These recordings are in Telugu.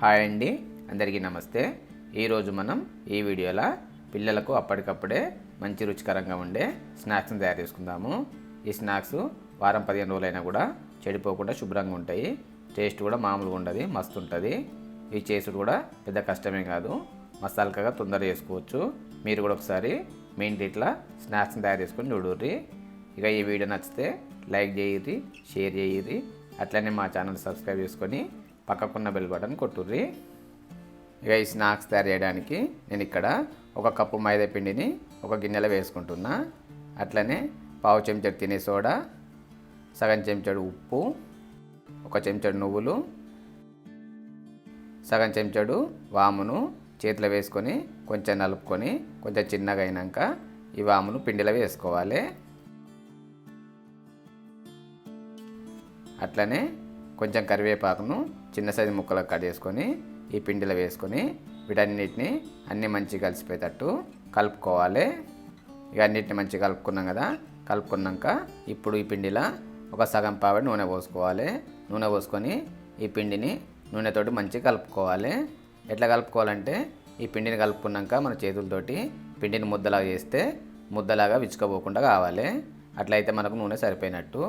హాయ్ అండి అందరికీ నమస్తే. ఈరోజు మనం ఈ వీడియోలో పిల్లలకు అప్పటికప్పుడే మంచి రుచికరంగా ఉండే స్నాక్స్ని తయారు చేసుకుందాము. ఈ స్నాక్స్ వారం పదిహేను రోజులైనా కూడా చెడిపోకుండా శుభ్రంగా ఉంటాయి. టేస్ట్ కూడా మామూలుగా ఉండదు మస్తు ఉంటుంది. ఈ చేసుడు కూడా పెద్ద కష్టమే కాదు. మసాలకగా తొందరగా చేసుకోవచ్చు. మీరు కూడా ఒకసారి మీ ఇంటి ఇట్లా స్నాక్స్ని తయారు చేసుకొని చూడుర్రి. ఇక ఈ వీడియో నచ్చితే లైక్ చేయర్రి షేర్ చేయర్రి. అట్లనే మా ఛానల్ సబ్స్క్రైబ్ చేసుకొని పక్కకున్న బెల్ బటన్ కొట్టుర్రి. ఇక ఈ స్నాక్స్ తయారు చేయడానికి నేను ఇక్కడ ఒక కప్పు మైదా పిండిని ఒక గిన్నెలో వేసుకుంటున్నా. అట్లనే పావు చెంచాడు తినే సోడా సగం చెంచాడు ఉప్పు ఒక చెంచాడు నువ్వులు సగం చెంచాడు వామును చేతిలో వేసుకొని కొంచెం నలుపుకొని కొంచెం చిన్నగా అయినాక ఈ వామును పిండిలో వేసుకోవాలి. అట్లనే కొంచెం కరివేపాకును చిన్న సైజు ముక్కలకు కట్ చేసుకొని ఈ పిండిలో వేసుకొని వీటన్నిటిని అన్నీ మంచిగా కలిసిపోయేటట్టు కలుపుకోవాలి. ఇక అన్నిటిని మంచిగా కలుపుకున్నాం కదా కలుపుకున్నాక ఇప్పుడు ఈ పిండిలో ఒక సగం పావడి నూనె పోసుకోవాలి. నూనె పోసుకొని ఈ పిండిని నూనెతోటి మంచిగా కలుపుకోవాలి. ఎట్లా కలుపుకోవాలంటే ఈ పిండిని కలుపుకున్నాక మన చేతులతోటి పిండిని ముద్దలాగా చేస్తే ముద్దలాగా విచ్చుకోపోకుండా కావాలి. అట్లయితే మనకు నూనె సరిపోయినట్టు.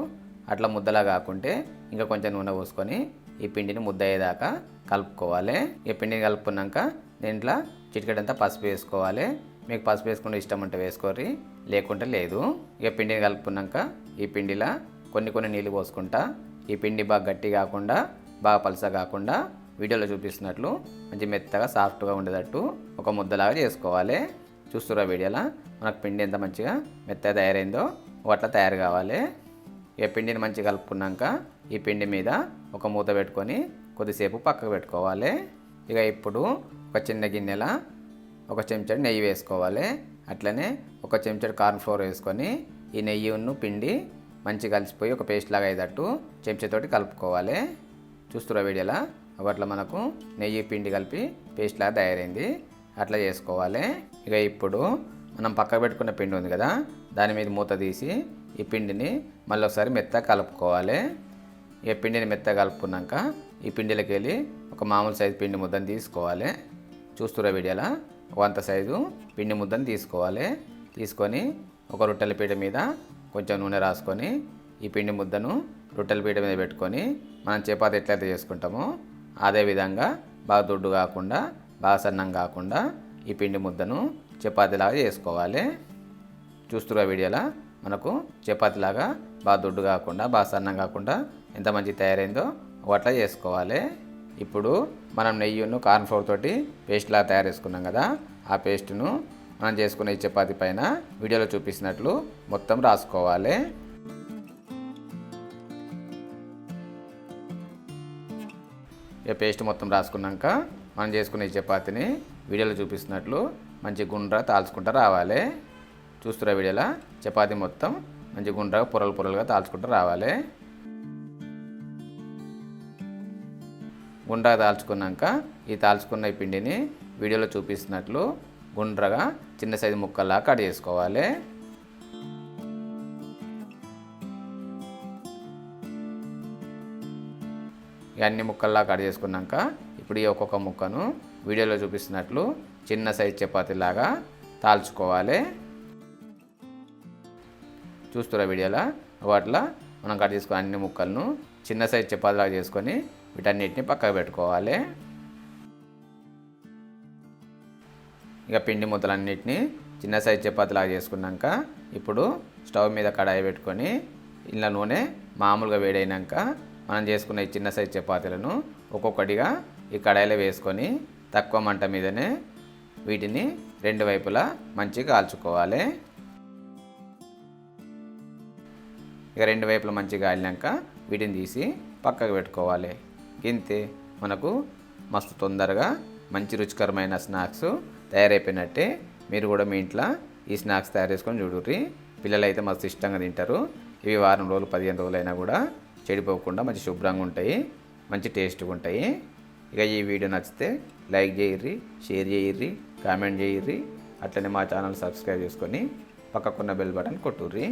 అట్లా ముద్దలా కాకుంటే ఇంకా కొంచెం నూనె పోసుకొని ఈ పిండిని ముద్ద అయ్యేదాకా కలుపుకోవాలి. ఈ పిండిని కలుపుకున్నాక దీంట్లో చిటికెడంతా పసుపు వేసుకోవాలి. మీకు పసుపు వేసుకుంటే ఇష్టం ఉంటే వేసుకోరి లేకుంటే లేదు. ఇక పిండిని కలుపుకున్నాక ఈ పిండిలో కొన్ని కొన్ని నీళ్ళు పోసుకుంటా ఈ పిండి బాగా గట్టి కాకుండా బాగా పలస కాకుండా వీడియోలో చూపిస్తున్నట్లు మంచి మెత్తగా సాఫ్ట్గా ఉండేటట్టు ఒక ముద్దలాగా చేసుకోవాలి. చూస్తురా వీడియోలో? మనకు పిండి ఎంత మంచిగా మెత్తగా తయారైందో అట్లా తయారు కావాలి. ఇక పిండిని మంచిగా కలుపుకున్నాక ఈ పిండి మీద ఒక మూత పెట్టుకొని కొద్దిసేపు పక్కకు పెట్టుకోవాలి. ఇక ఇప్పుడు ఒక చిన్న గిన్నెల ఒక చెంచాడు నెయ్యి వేసుకోవాలి. అట్లనే ఒక చెంచాడు కార్న్ ఫ్లోర్ వేసుకొని ఈ నెయ్యిను పిండి మంచిగా కలిసిపోయి ఒక పేస్ట్ లాగా అయ్యేటట్టు చెంచాతోటి కలుపుకోవాలి. చూస్తురా వీడియోలా? అట్లా మనకు నెయ్యి పిండి కలిపి పేస్ట్ లాగా తయారైంది. అట్లా చేసుకోవాలి. ఇక ఇప్పుడు మనం పక్కకు పెట్టుకున్న పిండి ఉంది కదా దాని మీద మూత తీసి ఈ పిండిని మళ్ళీ ఒకసారి మెత్తగా కలుపుకోవాలి. ఈ పిండిని మెత్తగా కలుపుకున్నాక ఈ పిండిలోకి వెళ్ళి ఒక మామూలు సైజు పిండి ముద్దను తీసుకోవాలి. చూస్తురా వీడియోలో? వంత సైజు పిండి ముద్దను తీసుకోవాలి. తీసుకొని ఒక రొట్టెల పీట మీద కొంచెం నూనె రాసుకొని ఈ పిండి ముద్దను రొట్టెల పీట మీద పెట్టుకొని మనం చపాతి ఎట్లయితే చేసుకుంటామో అదే విధంగా బాగా దొడ్డు కాకుండా బాగా సన్నం కాకుండా ఈ పిండి ముద్దను చపాతీలాగా చేసుకోవాలి. చూస్తురా వీడియోలో? మనకు చపాతీలాగా బాగా దొడ్డు కాకుండా బాగా సన్నం కాకుండా ఎంత మంచి తయారైందో అట్లా చేసుకోవాలి. ఇప్పుడు మనం నెయ్యిను కార్న్ ఫ్లోర్ తోటి పేస్ట్ లాగా తయారు చేసుకున్నాం కదా ఆ పేస్ట్ను మనం చేసుకునే ఈ పైన వీడియోలో చూపిస్తున్నట్లు మొత్తం రాసుకోవాలి. ఇక పేస్ట్ మొత్తం రాసుకున్నాక మనం చేసుకునే ఈ చపాతీని వీడియోలో చూపిస్తున్నట్లు మంచి గుండ్ర తాల్చుకుంటూ రావాలి. చూస్తురా వీడియోలో? చపాతి మొత్తం మంచి గుండ్రగా పొరలు పొరలుగా తాల్చుకుంటూ రావాలి. గుండ్రగా తాల్చుకున్నాక ఈ తాల్చుకున్న ఈ పిండిని వీడియోలో చూపిస్తున్నట్లు గుండ్రగా చిన్న సైజు ముక్కల్లా కట్ చేసుకోవాలి. అన్ని ముక్కల్లా కట్ చేసుకున్నాక ఇప్పుడు ఈ ఒక్కొక్క ముక్కను వీడియోలో చూపిస్తున్నట్లు చిన్న సైజు చపాతీలాగా తాల్చుకోవాలి చూస్తురా వీడియోలో. వాటిలో మనం కట్ చేసుకుని అన్ని ముక్కలను చిన్న సైజు చపాతీలాగా చేసుకొని వీటన్నిటిని పక్కకు పెట్టుకోవాలి. ఇక పిండి ముద్దలన్నిటిని చిన్న సైజ్ చపాతీలాగా చేసుకున్నాక ఇప్పుడు స్టవ్ మీద కడాయి పెట్టుకొని ఇలా నూనె మామూలుగా వేడైనాక మనం చేసుకున్న ఈ చిన్న సైజు చపాతీలను ఒక్కొక్కటిగా ఈ కడాయిలో వేసుకొని తక్కువ మంట మీదనే వీటిని రెండు వైపులా మంచిగా కాల్చుకోవాలి. ఇక రెండు వైపులా మంచిగా కాలినాక వీటిని తీసి పక్కకు పెట్టుకోవాలి. గింతే మనకు మస్తు తొందరగా మంచి రుచికరమైన స్నాక్స్ తయారైపోయినట్టే మీరు కూడా మీ ఇంట్లో ఈ స్నాక్స్ తయారు చేసుకొని చూడుర్రి. పిల్లలు అయితే మస్తు ఇష్టంగా తింటారు. ఇవి వారం రోజులు పదిహేను రోజులైనా కూడా చెడిపోకుండా మంచి శుభ్రంగా ఉంటాయి మంచి టేస్ట్గా ఉంటాయి. ఇక ఈ వీడియో నచ్చితే లైక్ చేయర్రి షేర్ చేయర్రి కామెంట్ చేయర్రి. అట్లనే మా ఛానల్ సబ్స్క్రైబ్ చేసుకొని పక్కకున్న బెల్ బటన్ కొట్టుర్రి.